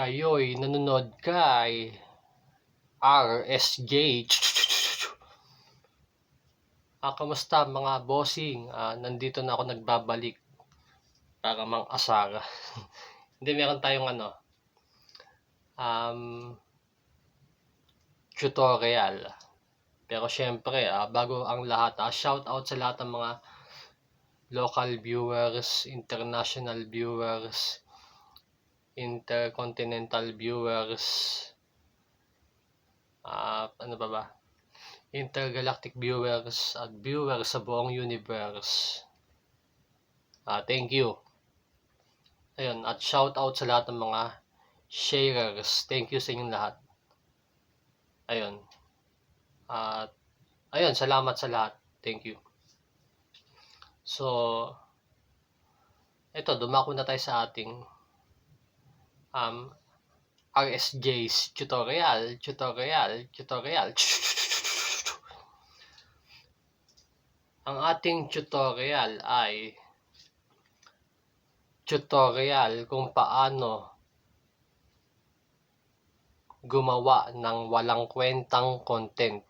kayo'y nanonood kay RSJ. Ah, kamusta mga bossing? Ah, nandito na ako nagbabalik para mang asara. Hindi, meron tayong ano, um, tutorial. Pero syempre, ah, bago ang lahat, ah, shout out sa lahat ng mga local viewers, international viewers, intercontinental viewers, ah, ano ba ba? Intergalactic viewers at viewers sa buong universe. Ah, thank you. Ayun, at shout out sa lahat ng mga sharers. Thank you sa inyong lahat. Ayun. At ayun, salamat sa lahat. Thank you. So, ito, dumako na tayo sa ating um, RSJ's tutorial, tutorial, tutorial. Ang ating tutorial ay tutorial kung paano gumawa ng walang kwentang content.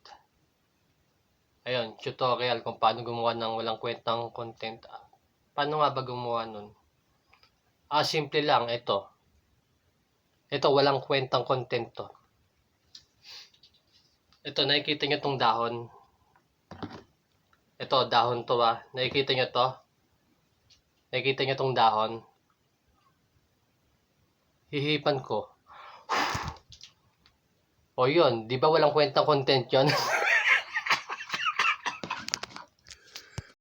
Ayun, tutorial kung paano gumawa ng walang kwentang content. Paano nga ba gumawa nun? Ah, simple lang, ito. Ito, walang kwentang content to. Ito, nakikita nyo tong dahon. Ito, dahon to ah. Nakikita nyo to? Nakikita nyo tong dahon? Hihipan ko. O yun, di ba walang kwentang content yon?